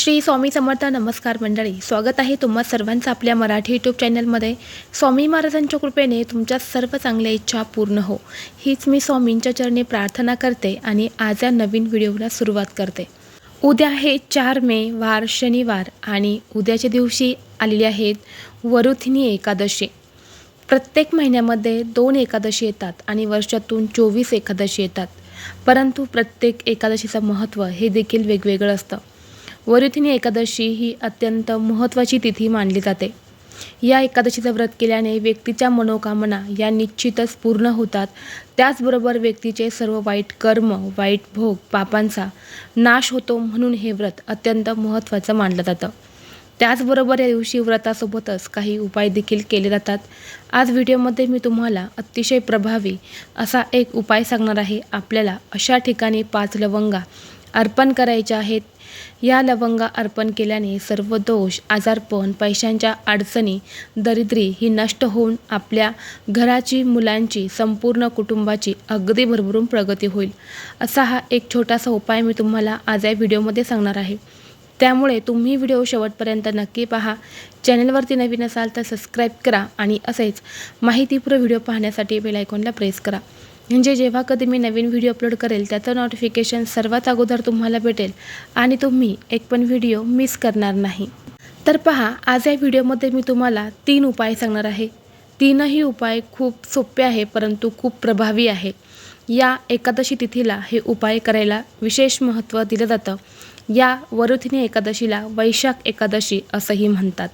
श्री स्वामी समर्थ नमस्कार मंडळी स्वागत आहे तुम्हा सर्वांचं आपल्या मराठी यूट्यूब चॅनलमध्ये स्वामी महाराजांच्या कृपेने तुमच्या सर्व चांगल्या इच्छा पूर्ण हो. हीच मी स्वामींच्या चरणी प्रार्थना करते आणि आज या नवीन व्हिडिओला सुरुवात करते. उद्या आहे चार मे वार शनिवार आणि उद्याच्या दिवशी आलेली आहेत वरुथिनी एकादशी. प्रत्येक महिन्यामध्ये दोन एकादशी येतात आणि वर्षातून चोवीस एकादशी येतात. परंतु प्रत्येक एकादशीचं महत्त्व हे देखील वेगवेगळं असतं. वरुथिनी एकादशी ही अत्यंत महत्त्वाची तिथी मानली जाते. या एकादशीचं व्रत केल्याने व्यक्तीच्या मनोकामना या निश्चितच पूर्ण होतात. त्याचबरोबर व्यक्तीचे सर्व वाईट कर्म वाईट भोग पापांचा नाश होतो म्हणून हे व्रत अत्यंत महत्त्वाचं मानलं जातं. त्याचबरोबर या दिवशी व्रतासोबतच काही उपाय देखील केले जातात. आज व्हिडिओमध्ये मी तुम्हाला अतिशय प्रभावी असा एक उपाय सांगणार आहे. आपल्याला अशा ठिकाणी पाच लवंगा अर्पण करायच्या आहेत. या लवंगा अर्पण केल्याने सर्व दोष आजारपण पैशांच्या अडचणी दरिद्री ही नष्ट होऊन आपल्या घराची मुलांची संपूर्ण कुटुंबाची अगदी भरभरून प्रगती होईल. असा हा एक छोटासा उपाय मी तुम्हाला आज या व्हिडिओमध्ये सांगणार आहे. त्यामुळे तुम्ही व्हिडिओ शेवटपर्यंत नक्की पहा. चॅनलवरती नवीन असाल तर सबस्क्राईब करा आणि असेच माहितीपूर्ण व्हिडिओ पाहण्यासाठी बेल आयकॉनला प्रेस करा. म्हणजे जेव्हा कधी मी नवीन व्हिडिओ अपलोड करेल त्याचं नोटिफिकेशन सर्वात अगोदर तुम्हाला भेटेल आणि तुम्ही एक पण व्हिडिओ मिस करणार नाही. तर पहा आज या व्हिडिओमध्ये मी तुम्हाला तीन उपाय सांगणार आहे. तीनही उपाय खूप सोपे आहे परंतु खूप प्रभावी आहे. या एकादशी तिथीला हे उपाय करायला विशेष महत्त्व दिलं जातं. या वरुथिनी एकादशीला वैशाख एकादशी असंही म्हणतात.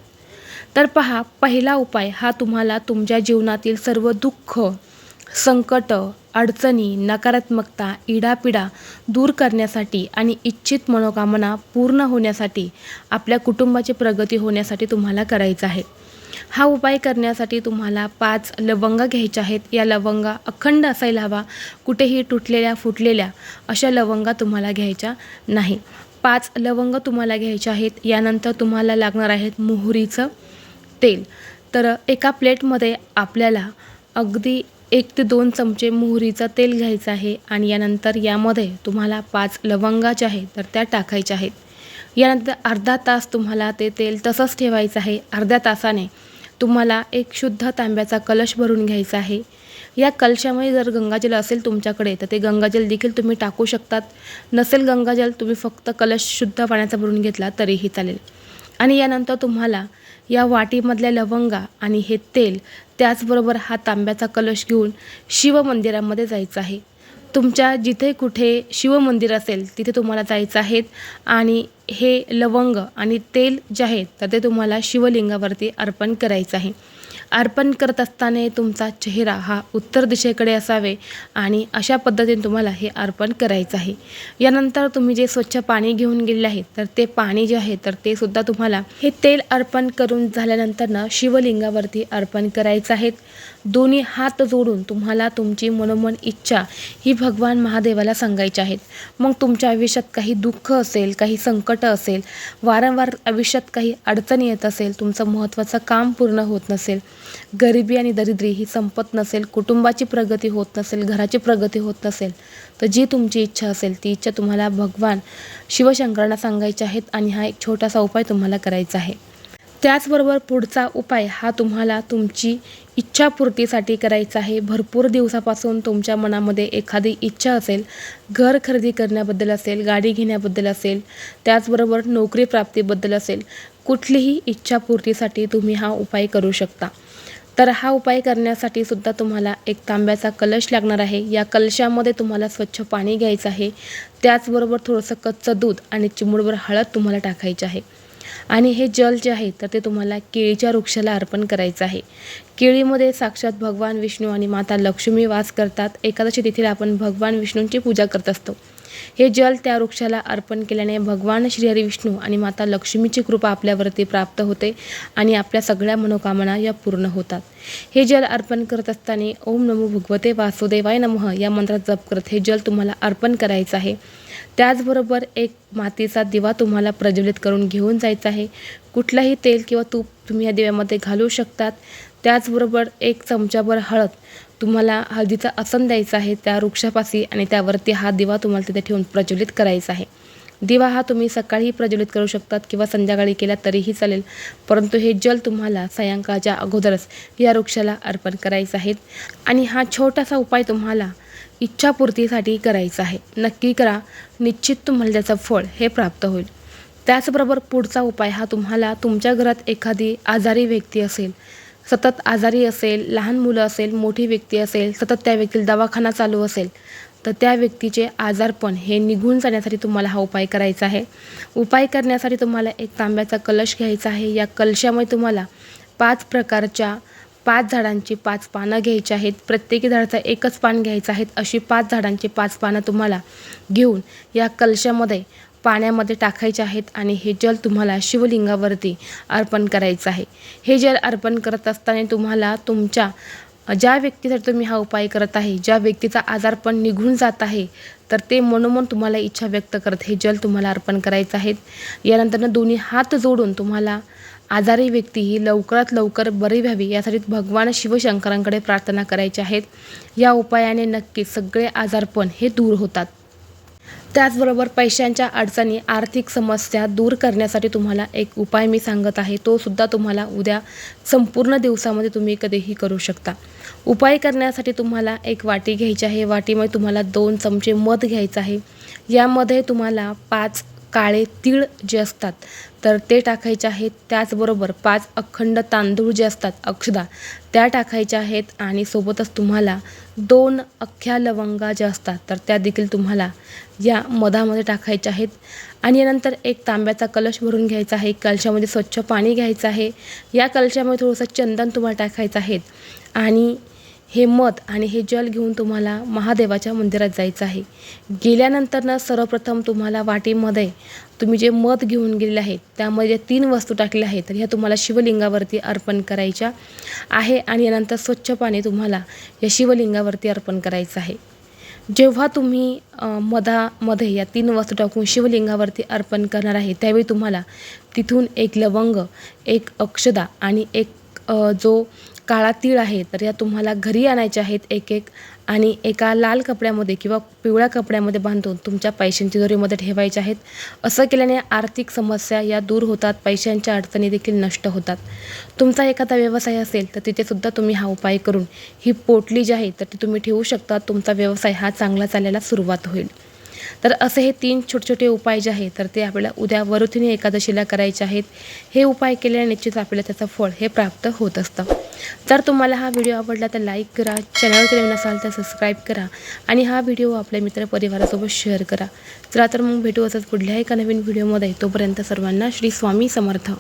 तर पहा पहिला उपाय हा तुम्हाला तुमच्या जीवनातील सर्व दुःख संकट अडचणी नकारात्मकता इडापिडा दूर करण्यासाठी आणि इच्छित मनोकामना पूर्ण होण्यासाठी आपल्या कुटुंबाची प्रगती होण्यासाठी तुम्हाला करायचा आहे. हा उपाय करण्यासाठी तुम्हाला पाच लवंगा घ्यायच्या आहेत. या लवंगा अखंड असायला हवा. कुठेही तुटलेल्या फुटलेल्या अशा लवंगा तुम्हाला घ्यायच्या नाही. पाच लवंग तुम्हाला घ्यायच्या आहेत. यानंतर तुम्हाला लागणार आहेत मोहरीचं तेल. तर एका प्लेटमध्ये आपल्याला अगदी एक ते दोन चमचे मोहरीचं तेल घ्यायचं आहे आणि यानंतर यामध्ये तुम्हाला पाच लवंगा ज्या आहेत तर त्या टाकायच्या आहेत. यानंतर अर्धा तास तुम्हाला ते तेल तसंच ठेवायचं आहे. अर्ध्या तासाने तुम्हाला एक शुद्ध तांब्याचा कलश भरून घ्यायचा आहे. या कलशामध्ये जर गंगाजल असेल तुमच्याकडे तर ते गंगाजल देखील तुम्ही टाकू शकतात. नसेल गंगाजल तुम्ही फक्त कलश शुद्ध पाण्याचा भरून घेतला तरीही चालेल. आणि यानंतर तुम्हाला या वाटीमधल्या लवंगा आणि हे तेल त्याचबरोबर हा तांब्याचा कलश घेऊन शिवमंदिरामध्ये जायचं आहे. तुमच्या जिथे कुठे शिवमंदिर असेल तिथे तुम्हाला जायचं आहे आणि हे लवंग आणि तेल जे आहे तर ते तुम्हाला शिवलिंगावरती अर्पण करायचं आहे. अर्पण करत असताना तुमचा चेहरा हा उत्तर दिशेकडे असावे आणि अशा पद्धतीने तुम्हाला हे अर्पण करायचं आहे. यानंतर तुम्ही जे स्वच्छ पाणी घेऊन गेलेले आहे तर ते पाणी जे आहे तर ते सुद्धा तुम्हाला हे तेल अर्पण करून झाल्यानंतर ना शिवलिंगावरती अर्पण करायचं आहे. दोन्ही हात जोडून तुम्हाला तुमची मनोमन इच्छा ही भगवान महादेवाला सांगायची आहेत मग तुमच्या आयुष्यात काही दुःख असेल काही संकट असेल वारंवार आयुष्यात काही अडचणी येत असेल तुमचं महत्त्वाचं काम पूर्ण होत नसेल गरिबी आणि दरिद्री ही संपत नसेल कुटुंबाची प्रगती होत नसेल घराची प्रगती होत नसेल तर जी तुमची इच्छा असेल ती इच्छा तुम्हाला भगवान शिवशंकरांना सांगायची आहेत आणि हा एक छोटासा उपाय तुम्हाला करायचा आहे. त्याचबरोबर पुढचा उपाय हा तुम्हाला तुमची इच्छापूर्तीसाठी करायचा आहे. भरपूर दिवसापासून तुमच्या मनामध्ये एखादी इच्छा असेल घर खरेदी करण्याबद्दल असेल गाडी घेण्याबद्दल असेल त्याचबरोबर नोकरी प्राप्तीबद्दल असेल कुठलीही इच्छापूर्तीसाठी तुम्ही हा उपाय करू शकता. तर हा उपाय करण्यासाठी सुद्धा तुम्हाला एक तांब्याचा कलश लागणार आहे. या कलशामध्ये तुम्हाला स्वच्छ पाणी घ्यायचं आहे. त्याचबरोबर थोडंसं कच्चं दूध आणि चिमूडभर हळद तुम्हाला टाकायची आहे. आणि हे जल जे आहे तर ते तुम्हाला केळीच्या वृक्षाला अर्पण करायचं आहे. केळीमध्ये साक्षात भगवान विष्णू आणि माता लक्ष्मी वास करतात. एकादशी तिथीला आपण भगवान विष्णूंची पूजा करत असतो. हे जल त्या वृक्षाला अर्पण केल्याने भगवान श्रीहरी विष्णू आणि माता लक्ष्मीची कृपा आपल्यावरती प्राप्त होते आणि आपल्या सगळ्या मनोकामना या पूर्ण होतात. हे जल अर्पण करत असताना ओम नमो भगवते वासुदेवाय नमः या मंत्रात जप करत हे जल तुम्हाला अर्पण करायचं आहे. त्याचबरोबर एक मातीचा दिवा तुम्हाला प्रज्वलित करून घेऊन जायचा आहे. कुठलाही तेल किंवा तूप तुम्ही या दिव्यामध्ये घालू शकतात. त्याचबरोबर एक चमचाभर हळद तुम्हाला हळदीचा आसन द्यायचा आहे त्या वृक्षापाशी आणि त्यावरती हा दिवा तुम्हाला तिथे ठेवून प्रज्वलित करायचा आहे. दिवा हा तुम्ही सकाळी प्रज्वलित करू शकतात किंवा संध्याकाळी केला तरीही चालेल परंतु हे जल तुम्हाला सायंकाळच्या अगोदरच या वृक्षाला अर्पण करायचं आहे आणि हा छोटासा उपाय तुम्हाला इच्छापूर्तीसाठी करायचा आहे. नक्की करा निश्चित तुम्हाला त्याचं फळ हे प्राप्त होईल. त्याचबरोबर पुढचा उपाय हा तुम्हाला तुमच्या घरात एखादी आजारी व्यक्ती असेल सतत आजारी असेल लहान मुलं असेल मोठी व्यक्ती असेल सतत त्या व्यक्तीला दवाखाना चालू असेल तर त्या व्यक्तीचे आजारपण हे निघून जाण्यासाठी तुम्हाला हा उपाय करायचा आहे. उपाय करण्यासाठी तुम्हाला एक तांब्याचा कलश घ्यायचा आहे. या कलशामध्ये तुम्हाला पाच प्रकारच्या पाच झाडांची पाच पानं घ्यायची आहेत. प्रत्येकी झाडाचं एकच पान घ्यायचं आहेत अशी पाच झाडांची पाच पानं तुम्हाला घेऊन या कलशामध्ये पाण्यामध्ये टाकायचे आहेत आणि हे जल तुम्हाला शिवलिंगावरती अर्पण करायचं आहे. हे जल अर्पण करत असताना तुम्हाला तुमच्या ज्या व्यक्तीसाठी तुम्ही हा उपाय करत आहे ज्या व्यक्तीचा आजारपण निघून जात आहे तर ते मनोमन तुम्हाला इच्छा व्यक्त करत हे जल तुम्हाला अर्पण करायचं आहे. यानंतर दोन्ही हात जोडून तुम्हाला आजारी व्यक्ती ही लवकरात लवकर बरी व्हावी यासाठी भगवान शिवशंकरांकडे प्रार्थना करायची आहेत. या उपायाने नक्कीच सगळे आजारपण हे दूर होतात. त्याचबरोबर पैशांच्या अडचणी आर्थिक समस्या दूर करण्यासाठी तुम्हाला एक उपाय मी सांगत आहे. तो सुद्धा तुम्हाला उद्या संपूर्ण दिवसामध्ये तुम्ही कधीही करू शकता. उपाय करण्यासाठी तुम्हाला एक वाटी घ्यायची आहे. वाटीमध्ये तुम्हाला दोन चमचे मध घ्यायचं आहे. यामध्ये तुम्हाला पाच काळे तीळ जे असतात तर ते टाकायचे आहेत. त्याचबरोबर पाच अखंड तांदूळ जे असतात अक्षदा त्या टाकायच्या आहेत. आणि सोबतच तुम्हाला दोन अख्ख्या लवंगा ज्या असतात तर त्या देखील तुम्हाला या मधामध्ये टाकायच्या आहेत. आणि यानंतर एक तांब्याचा कलश भरून घ्यायचा आहे. कलशामध्ये स्वच्छ पाणी घ्यायचं आहे. या कलशामध्ये थोडंसं चंदन तुम्हाला टाकायचं आहे. आणि हे मध आणि हे जल घेऊन तुम्हाला महादेवाच्या मंदिरात जायचं आहे. गेल्यानंतरनं सर्वप्रथम तुम्हाला वाटीमध्ये तुम्ही जे मध घेऊन गेलेले आहेत त्यामध्ये तीन वस्तू टाकल्या आहेत तर ह्या तुम्हाला शिवलिंगावरती अर्पण करायच्या आहे आणि यानंतर स्वच्छ पाणी तुम्हाला या शिवलिंगावरती अर्पण करायचं आहे. जेव्हा तुम्ही मधामध्ये या तीन वस्तू टाकून शिवलिंगावरती अर्पण करणार आहे त्यावेळी तुम्हाला तिथून एक लवंग एक अक्षदा आणि एक जो काळा तीळ आहे तर या तुम्हाला घरी आणायच्या आहेत एक एक आणि एका लाल कपड्यामध्ये किंवा पिवळ्या कपड्यामध्ये बांधून तुमच्या पैशांची दोरीमध्ये ठेवायच्या आहेत. असं केल्याने आर्थिक समस्या या दूर होतात पैशांच्या अडचणी देखील नष्ट होतात. तुमचा एखादा व्यवसाय असेल तर तिथेसुद्धा तुम्ही हा उपाय करून ही पोटली जी आहे तर ती तुम्ही ठेवू शकता. तुमचा व्यवसाय हा चांगला चालायला सुरुवात होईल. तर असे हे तीन छोटे छोटे उपाय जे आहेत तर ते आपल्याला उद्या वरुथिनी एकादशीला करायचे आहेत. हे उपाय केल्याने निश्चित आपल्याला त्याचं फळ हे प्राप्त होत असतं. जर तुम्हाला हा व्हिडिओ आवडला तर लाईक करा चॅनलवर नवीन असाल तर सबस्क्राईब करा आणि हा व्हिडिओ आपल्या मित्रपरिवारासोबत शेअर करा. चला तर मग भेटू असंच पुढल्या एका नवीन व्हिडिओमध्ये. तोपर्यंत सर्वांना श्री स्वामी समर्थ.